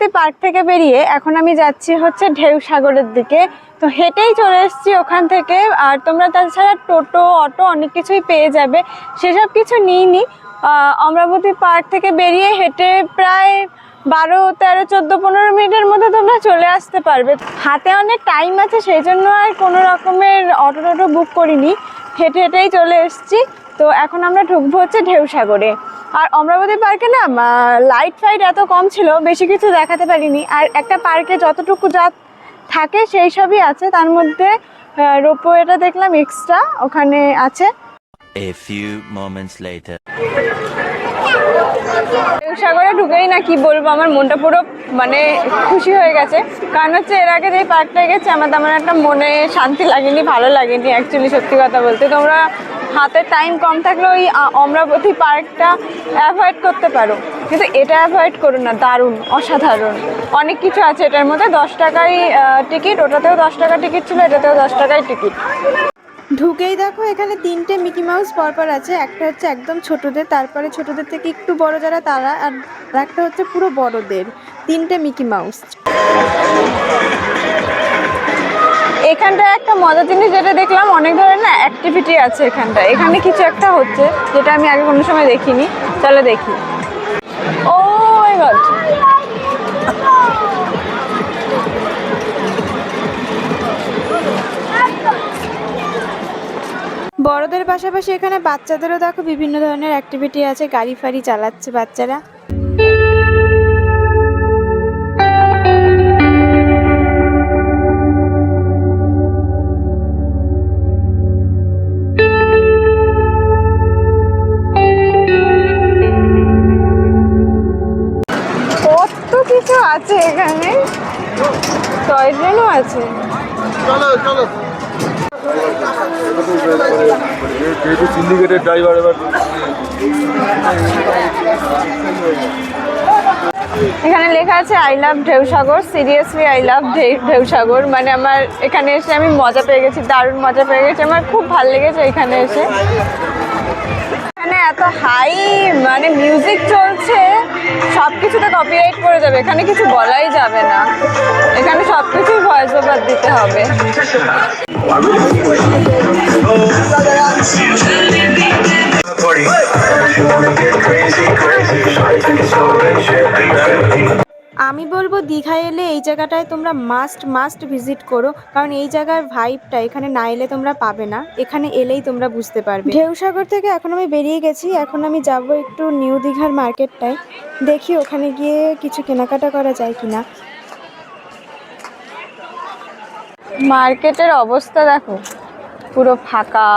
Amaravati park থেকে বেরিয়ে এখন আমি যাচ্ছি হচ্ছে ঢেউ সাগরের দিকে। তো হেঁটেই চলে এসেছি ওখান থেকে। আর তোমরা তাছাড়া টোটো, অটো অনেক কিছুই পেয়ে যাবে। সেসব কিছু নিইনি। অমরাবতী পার্ক থেকে বেরিয়ে হেঁটে প্রায় বারো, তেরো, চোদ্দ, পনেরো মিনিটের মধ্যে তোমরা চলে আসতে পারবে। হাতে অনেক টাইম আছে, সেই জন্য আর কোনো রকমের অটো টোটো বুক করিনি। হেঁটে হেঁটেই চলে এসেছি। তো এখন আমরা ঢুকবো হচ্ছে ঢেউ সাগরে আর অমরাবতী পার্কে না লাইট ফাইট এত কম ছিল, বেশি কিছু দেখাতে পারিনি। আর একটা পার্কে যতটুকু যা থাকে সেই সবই আছে। তার মধ্যে রোপওয়েটা দেখলাম এক্সট্রা ওখানে আছে। A few moments later. সাগরে ঢুকেই না, কি বলব? আমার মনটা পুরো মানে খুশি হয়ে গেছে। কারণ হচ্ছে এর আগে যে পার্কটায় গেছে, আমার তেমন একটা মনে শান্তি লাগেনি, ভালো লাগেনি অ্যাকচুয়ালি সত্যি কথা বলতে। তোমরা হাতে টাইম কম থাকলে ওই অমরাবতী পার্কটা অ্যাভয়েড করতে পারো। কিন্তু এটা অ্যাভয়েড করো না, দারুণ, অসাধারণ। অনেক কিছু আছে এটার মধ্যে। দশ টাকাই টিকিট ওটাতেও দশ টাকা টিকিট ছিল, এটাতেও দশ টাকাই টিকিট ঢুকেই দেখো, এখানে তিনটে মিকি মাউস পরপর আছে। একটা হচ্ছে একদম ছোটদের, তারপরে ছোটদের থেকে একটু বড় যারা, তারা, আর একটা হচ্ছে পুরো বড়দের। তিনটে মিকি মাউস। এখানটায় একটা মজার জিনিস যেটা দেখলাম, অনেক ধরনের না অ্যাক্টিভিটি আছে এখানটায়। এখানে কিছু একটা হচ্ছে, যেটা আমি আগে কোনো সময় দেখিনি। চলো দেখি। ও মাই গড বড়দের পাশাপাশি এখানে বাচ্চাদেরও দেখো বিভিন্ন ধরনের অ্যাক্টিভিটি আছে, গাড়ি ফাড়ি চালাচ্ছে বাচ্চারা। আছে এখানে। টয় ট্রেনও আছে। যেহেতু ড্রাইভার এবার এখানে লেখা আছে I love Dheusagar seriously I love Dheusagar মানে আমার এখানে এসে আমি মজা পেয়ে গেছি দারুণ মজা পেয়ে গেছি। আমার খুব ভালো লেগেছে এখানে এসে। এখানে এত হাই মানে মিউজিক চলছে সব কিছুতে কপিরাইট করে যাবে। এখানে কিছু বলাই যাবে না। এখানে সব কিছুই ভয়েস ওভার দিতে হবে। আমি বলব দীঘায় এলে এই জায়গাটায় তোমরা মাস্ট মাস্ট ভিজিট করো। কারণ এই জায়গার ভাইবটা এখানে না এলে তোমরা পাবে না। এখানে এলেই তোমরা বুঝতে পারবে। ঢেউসাগর থেকে এখন আমি বেরিয়ে গেছি। এখন আমি যাব একটু নিউ দীঘার মার্কেটটায়। দেখি ওখানে গিয়ে কিছু কেনাকাটা করা যায় কিনা। মার্কেটের অবস্থা দেখো, পুরো ফাঁকা।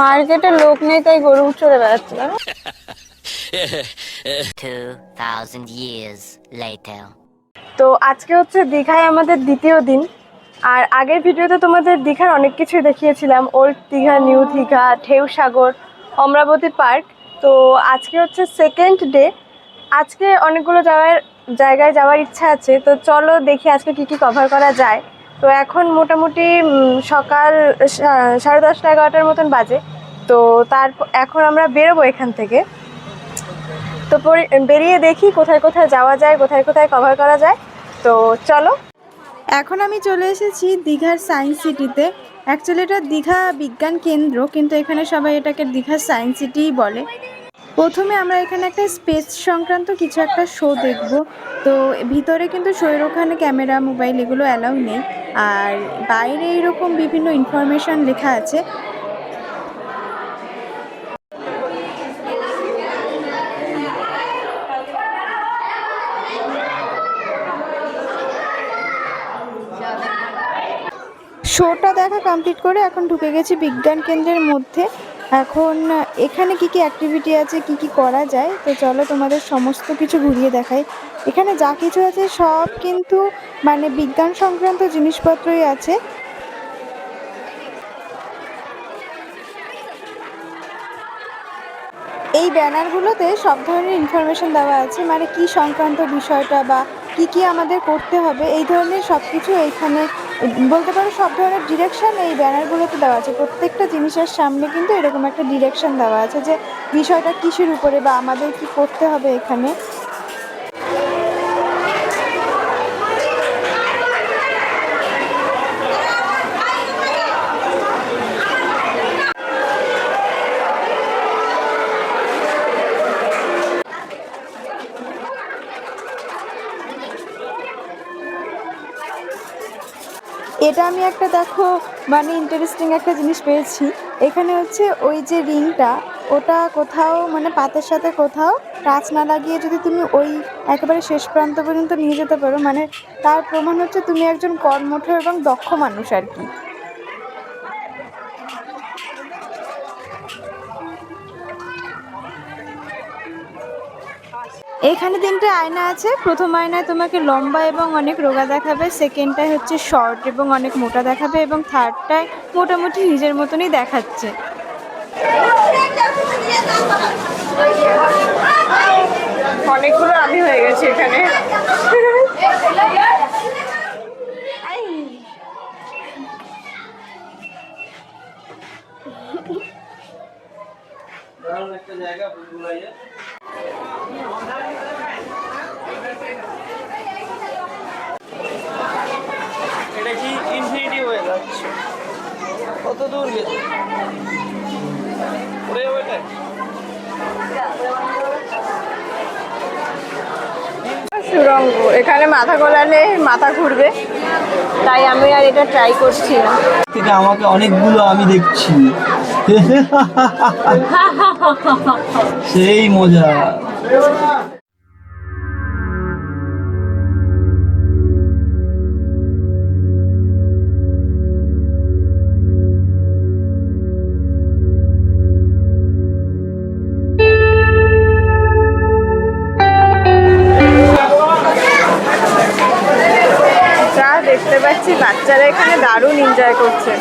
মার্কেটে লোক নেই তাই গরু চড়ে বেড়াচ্ছে না 2,000 years তো আজকে হচ্ছে দীঘায় আমাদের দ্বিতীয় দিন। আর আগের ভিডিওতে তোমাদের দীঘার অনেক কিছুই দেখিয়েছিলাম। ওল্ড দীঘা নিউ দীঘা ঢেউ সাগর অমরাবতী পার্ক তো আজকে হচ্ছে সেকেন্ড ডে আজকে অনেকগুলো যাওয়ার জায়গায় যাওয়ার ইচ্ছা আছে। তো চলো দেখি আজকে কি কি কভার করা যায়। তো এখন মোটামুটি সকাল সাড়ে দশটা, এগারোটার মতন বাজে। তো তার, এখন আমরা বেরোবো এখান থেকে। তো বেরিয়ে দেখি কোথায় কোথায় যাওয়া যায়, কোথায় কোথায় কভার করা যায়। তো চলো। এখন আমি চলে এসেছি দীঘার সায়েন্স সিটিতে অ্যাকচুয়ালি এটা দীঘা বিজ্ঞান কেন্দ্র, কিন্তু এখানে সবাই এটাকে দীঘা সায়েন্স সিটিই বলে। প্রথমে আমরা এখানে একটা স্পেস সংক্রান্ত কিছু একটা শো দেখব। তো ভিতরে কিন্তু শোয়ের ওখানে ক্যামেরা, মোবাইল এগুলো অ্যালাউ নেই। আর বাইরে এরকম বিভিন্ন ইনফরমেশান লেখা আছে। শোটা দেখা কমপ্লিট করে এখন ঢুকে গেছি বিজ্ঞান কেন্দ্রের মধ্যে। এখন এখানে কি কি অ্যাক্টিভিটি আছে, কি কি করা যায়? তো চলো তোমাদের সমস্ত কিছু ঘুরিয়ে দেখাই। এখানে যা কিছু আছে সব কিন্তু মানে বিজ্ঞান সংক্রান্ত জিনিসপত্রই আছে। এই ব্যানারগুলোতে সব ধরনের ইনফরমেশন দেওয়া আছে মানে কি সংক্রান্ত বিষয়টা বা কি কি আমাদের করতে হবে, এই ধরনের সব কিছু এইখানে বলতে পারো সব ধরনের ডিরেকশন এই ব্যানারগুলোতে দেওয়া আছে। প্রত্যেকটা জিনিসের সামনে কিন্তু এরকম একটা ডিরেকশন দেওয়া আছে যে বিষয়টা কিসের উপরে বা আমাদের কি করতে হবে এখানে। এটা আমি একটা, দেখো মানে ইন্টারেস্টিং একটা জিনিস পেয়েছি। এখানে হচ্ছে ওই যে রিংটা, ওটা কোথাও মানে পাতের সাথে কোথাও টাচ না লাগিয়ে যদি তুমি ওই একেবারে শেষ প্রান্ত পর্যন্ত নিয়ে যেতে পারো মানে তার প্রমাণ হচ্ছে তুমি একজন কর্মঠ এবং দক্ষ মানুষ আর কি। এখানে তিনটে আয়না আছে। প্রথম আয়নায় তোমাকে লম্বা এবং অনেক রোগা দেখাবে সেকেন্ডটায় হচ্ছে শর্ট এবং অনেক মোটা দেখাবে এবং থার্ডটায় মোটামুটি নিজের মতনই দেখাচ্ছে। অনেকগুলো আমি হয়ে গেছি এখানে। এটা কি ইনফিনিটি হয়ে যাচ্ছে কত দূর গেছে? ওরে সুরঙ্গ এখানে মাথা গোলালে মাথা ঘুরবে। তাই আমি আর এটা ট্রাই করছি না। থেকে আমাকে অনেকগুলো আমি দেখছি। সেই মজা। দেখতে পাচ্ছি, বাচ্চারা এখানে দারুণ এনজয় করছে।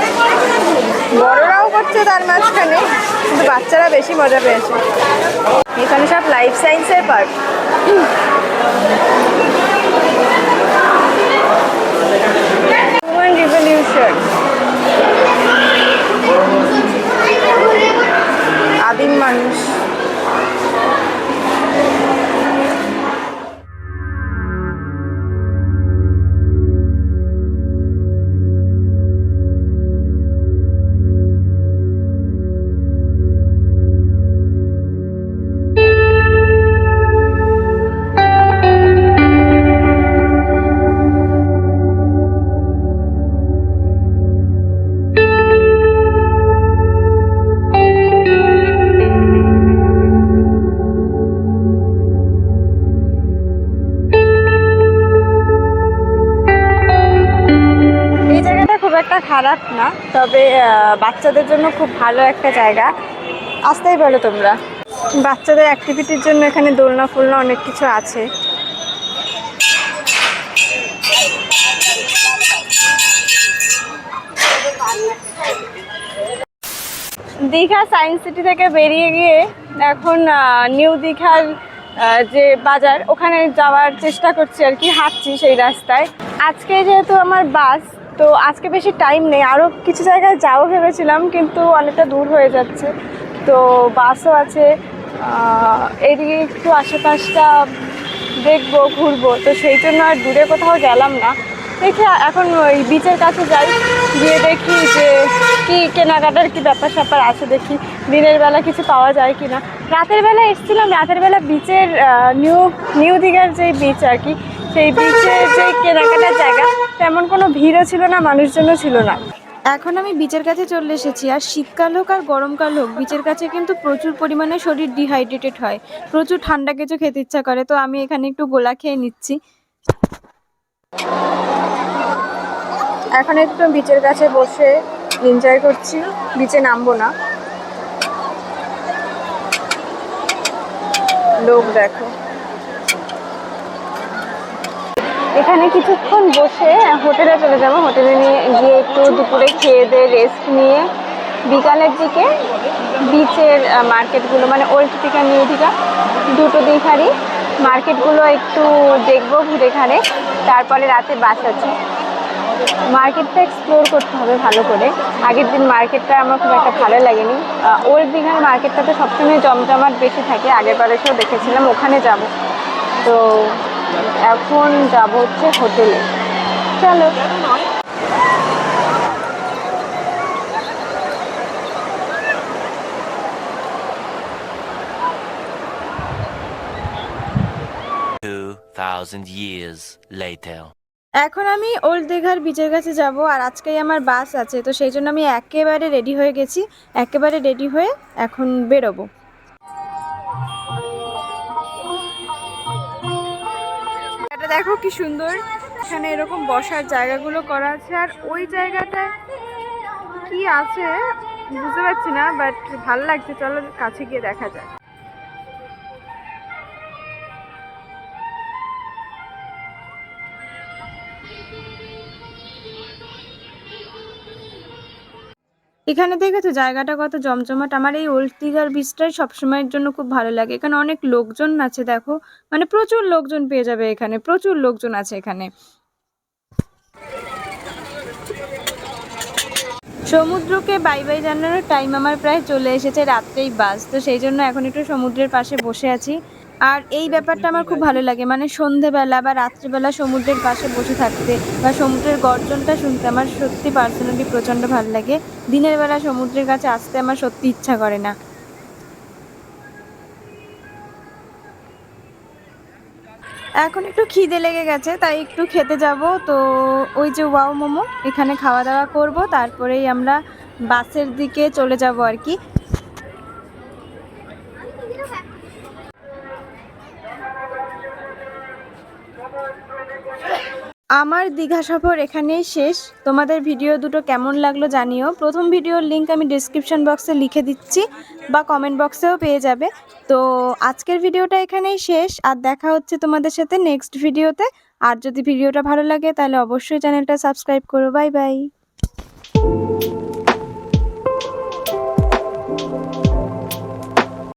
বড়রাও করছে তার মাঝখানে, কিন্তু বাচ্চারা বেশি মজা পেয়েছে। এখানে সব লাইফ সায়েন্সের পার্ক আদিম মানুষ। তবে বাচ্চাদের জন্য খুব ভালো একটা জায়গা। আসতেই পারো তোমরা। বাচ্চাদের অ্যাক্টিভিটির জন্য এখানে দোলনা, ফোলনা অনেক কিছু আছে। দীঘা সায়েন্স সিটি থেকে বেরিয়ে গিয়ে এখন নিউ দীঘার যে বাজার, ওখানে যাওয়ার চেষ্টা করছি আর কি, হাঁটছি সেই রাস্তায়। আজকে যেহেতু আমার বাস তো আজকে বেশি টাইম নেই। আরও কিছু জায়গায় যাব ভেবেছিলাম কিন্তু অনেকটা দূর হয়ে যাচ্ছে। তো বাসও আছে। আহ, এইদিকে একটু আশেপাশটা দেখব ঘুরবো। তো সেই জন্য আর দূরে কোথাও গেলাম না। দেখি এখন ওই বিচের কাছে যাই। গিয়ে দেখি যে কি কেনাকাটার কি ব্যাপার স্যাপার আছে। দেখি দিনের বেলা কিছু পাওয়া যায় কি না রাতের বেলা এসেছিলাম। রাতের বেলা বিচের নিউ নিউ দীঘার যে বিচ আর কি সেই বিচের যে কেনাকাটার জায়গা, তেমন কোনো ভিড়ও ছিল না, মানুষজনও ছিল না। এখন আমি বিচের কাছে চলে এসেছি, আর শীতকাল হোক আর গরমকাল হোক বিচের কাছে কিন্তু প্রচুর পরিমাণে শরীর ডিহাইড্রেটেড হয়। প্রচুর ঠান্ডা কিছু খেতে ইচ্ছা করে, তো আমি এখানে একটু গোলা খেয়ে নিচ্ছি। এখন একটু বিচের কাছে বসে এনজয় করছি বিচে নামবো না। লোক দেখো। এখানে কিছুক্ষণ বসে হোটেলে চলে যাব। হোটেলে নিয়ে গিয়ে একটু দুপুরে খেয়ে দিয়ে রেস্ট নিয়ে বিকালের দিকে বিচের মার্কেটগুলো মানে ওল্ড দীঘা নিউ দীঘা দুটো দীঘারই মার্কেটগুলো একটু দেখব ঘুরে ঘাড়ে তারপরে রাতে বাস আছে। মার্কেটটা এক্সপ্লোর করতে হবে ভালো করে। আগের দিন মার্কেটটা আমার খুব একটা ভালো লাগেনি। ওল্ড দীঘার মার্কেটটাতে সবসময় জমজমাট বেশি থাকে। আগের বার এসেও দেখেছিলাম, ওখানে যাব। তো এখন যাব হচ্ছে হোটেলে। চলো। Two thousand years later. এখন আমি ওল্ড দীঘার বিচের কাছে যাব আর আজকেই আমার বাস আছে তো সেই জন্য আমি একেবারে রেডি হয়ে গেছি একেবারে রেডি হয়ে এখন বেরোবো। দেখো কি সুন্দর। এখানে এরকম বসার জায়গাগুলো করা আছে। আর ওই জায়গাটা কি আছে বুঝতে পারছি না বাট ভালো লাগছে। চলো কাছে গিয়ে দেখা যায় এখানে দেখেছ জায়গাটা কত জমজমাট। আমার এই ওল্ড দীঘার বিচটাই সবসময়ের জন্য খুব ভালো লাগে। এখানে অনেক লোকজন আছে, দেখো। মানে প্রচুর লোকজন পেয়ে যাবে এখানে, প্রচুর লোকজন আছে এখানে। সমুদ্রকে বাই বাই জানানোর টাইম আমার প্রায় চলে এসেছে রাত্রেই বাস তো সেই জন্য এখন একটু সমুদ্রের পাশে বসে আছি। আর এই ব্যাপারটা আমার খুব ভালো লাগে। মানে সন্ধেবেলা বা রাত্রিবেলা সমুদ্রের পাশে বসে থাকতে বা সমুদ্রের গর্জনটা শুনতে আমার সত্যি পার্সোনালি প্রচণ্ড ভালো লাগে। দিনের বেলা সমুদ্রের কাছে আসতে আমার সত্যি ইচ্ছা করে না। এখন একটু খিদে লেগে গেছে, তাই একটু খেতে যাব। তো ওই যে ওয়াও মোমো, এখানে খাওয়া দাওয়া করব, তারপরেই আমরা বাসের দিকে চলে যাব আর কি। আমার দীঘা সফর এখানেই শেষ। তোমাদের ভিডিও দুটো কেমন লাগল জানিও। প্রথম ভিডিওর লিঙ্ক আমি ডিসক্রিপশন বক্সে লিখে দিচ্ছি বা কমেন্ট বক্সেও পেয়ে যাবে। তো আজকের ভিডিওটা এখানেই শেষ। আর দেখা হচ্ছে তোমাদের সাথে নেক্সট ভিডিওতে। আর যদি ভিডিওটা ভালো লাগে তাহলে অবশ্যই চ্যানেলটা সাবস্ক্রাইব করো। Bye bye